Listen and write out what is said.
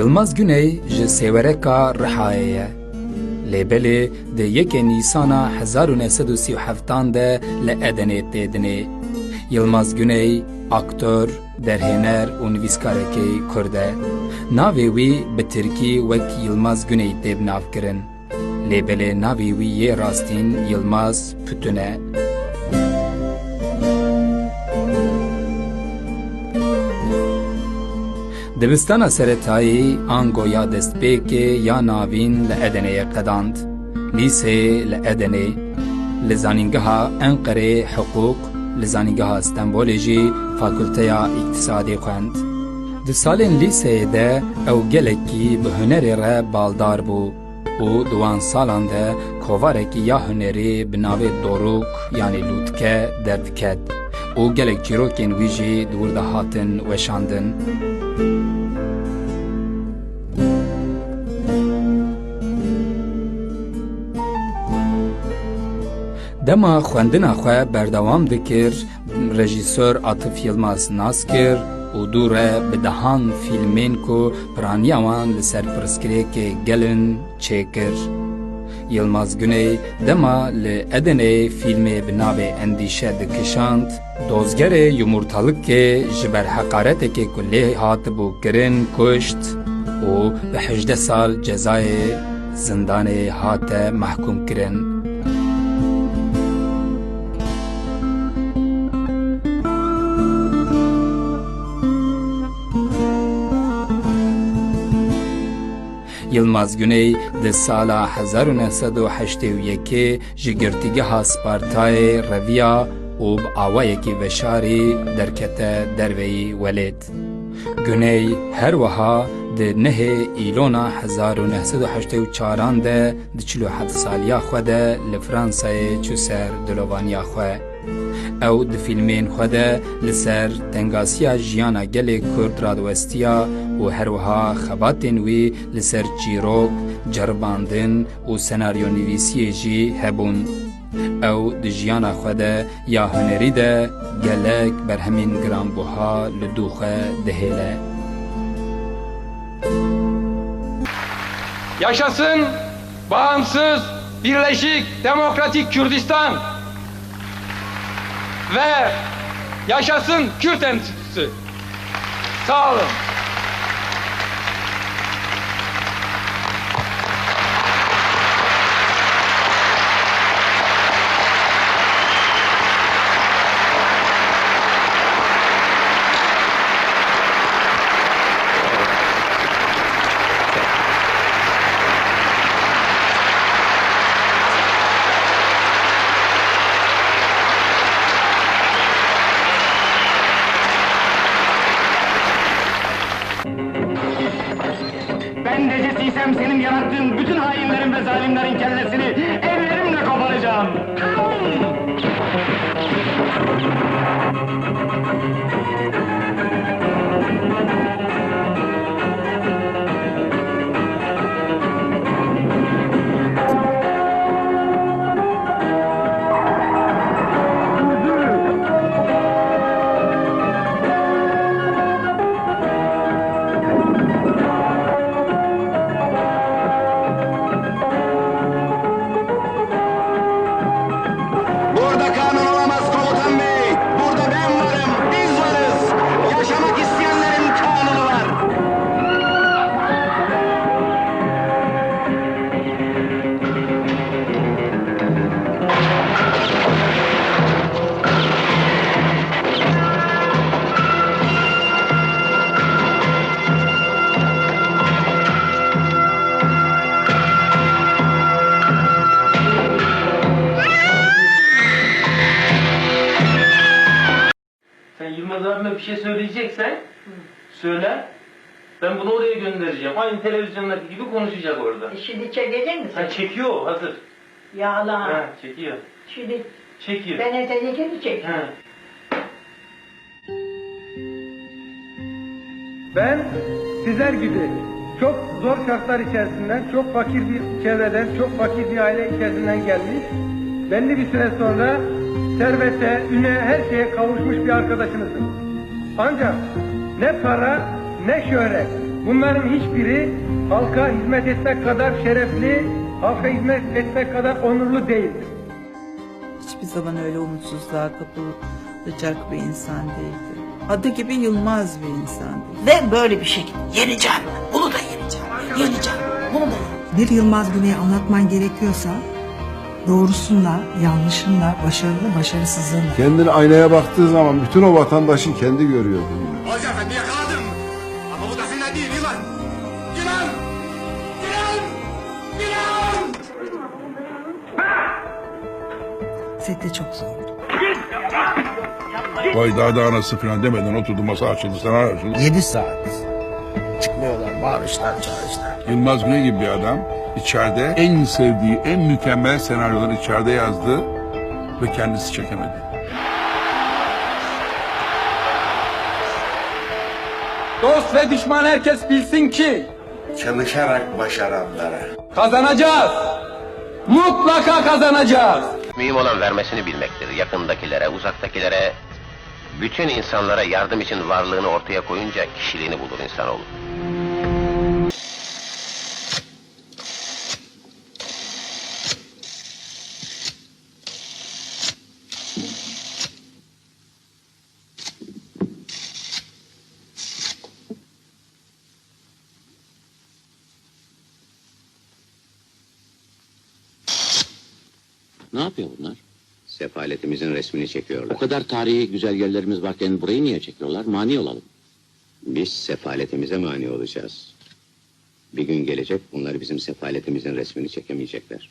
Yılmaz Güney ji Sêwereka Rihayê ye. Lêbelê di yekê Nîsana 1937 de li Edenê têdinê. Yılmaz Güney, aktör, derhêner û nivîskarekî Kurd e. Bi Tirkî wek Yılmaz Güney tê navkirin. Lêbelê navê wî yê Yılmaz Pütün e. Dibistana seretayî ango ya destpêkê ya navîn li Edeneyê qedand. Lîsê li Edenê, li zanîngeha Enqerê hiqûq, li zanîngeha Stenbolê jî fakülteya îktisadê xwend. Di salên lîseyê de ew gelekî bi hunerê re baldar bû û di wan salan de kovarekî ya hunerî bi navê Doruk yanî Lûtke derdiket û gelek çîrokên wî jî weşandin. Dema xwendina xwe berdewam dikir, rejîsor Atif Yılmaz nas kir û dû re bi dehan fîlmên ku piraniya wan li ser pirsgirêkê gelin çêkir. Yılmaz Güney dema li Edenê fîlmê bi navê Endîşe dikişand, dozgerê yumurtalıkê ji ber heqaretekê ku lê hatibû kirin kuşt û bi hejdeh sal cezayê zindanê hate mehkûm kirin. Yılmaz Güney di sala 1981 ji girtîgeha Spartayê reviya û bi awayekî veşarî derkete derveyî welêt. Güney her wiha د نه ایلونا 1984 ده د 47 سالیا خو ده ل فرانسې چوسر د لووانیا خو او د فیلمین خو ده لسر تنگاسیا جیانا گل کورد رادوستیا او هروها خباتن وی لسر چیروک جرباندن او سناریو نویسی جی هبون. او د جیانا خو ده یا هنری ده گلک بر همین گرام بوها لدوخه دهله Yaşasın bağımsız, birleşik, demokratik Kürdistan. Ve yaşasın Kürt Enstitüsü. Sağ olun. Necesiysem senin yarattığın bütün hainlerin ve zalimlerin kellesini abime bir şey söyleyeceksen söyle. Ben bunu oraya göndereceğim. Aynı televizyondaki gibi konuşacak orada. E Şimdi çekecek misin? Ha çekiyor o, hazır. Yalan. Ha çekiyor. Şimdi Çekiyor. ben ötekini çek. Ha. Ben sizler gibi çok zor şartlar içerisinden, çok fakir bir çevreden, çok fakir bir aile içerisinden gelmiş, belli bir süre sonra servete, üne, her şeye kavuşmuş bir arkadaşınızım. Ancak ne para, ne şöhret. Bunların hiçbiri halka hizmet etmek kadar şerefli, halka hizmet etmek kadar onurlu değildir. Hiçbir zaman öyle umutsuzluğa kapılacak bir insan değildi. Adı gibi Yılmaz bir insandı. Ve böyle bir şekilde yeneceğim. Bunu da yeneceğim. Yeneceğim. Bunu da Bir Yılmaz Güney'i anlatman gerekiyorsa doğrusunla, yanlışınla, başarılı, başarısızlığınla. Kendini aynaya baktığı zaman bütün o vatandaşın kendi görüyor. Hoca efendi yakaladım. Ama bu da fena değil yılan. Yılan! Yılan! Yılan! Sette çok zordu. Vay daha da anası falan demeden oturdu masa açıldı sana açıldı. 7 saat. Çıkmıyorlar, bağırışlar, çağrışlar. Yılmaz Güney gibi bir adam içeride en sevdiği en mükemmel senaryoları içeride yazdı ve kendisi çekemedi. Dost ve düşman herkes bilsin ki Çalışarak başaranlara. kazanacağız. Mutlaka kazanacağız. Mühim olan vermesini bilmektir. Yakındakilere, uzaktakilere, bütün insanlara yardım için varlığını ortaya koyunca kişiliğini bulur insanoğlu. Ne yapıyor bunlar? Sefaletimizin resmini çekiyorlar. O kadar tarihi güzel yerlerimiz varken burayı niye çekiyorlar? Mani olalım. Biz sefaletimize mani olacağız. Bir gün gelecek bunlar bizim sefaletimizin resmini çekemeyecekler.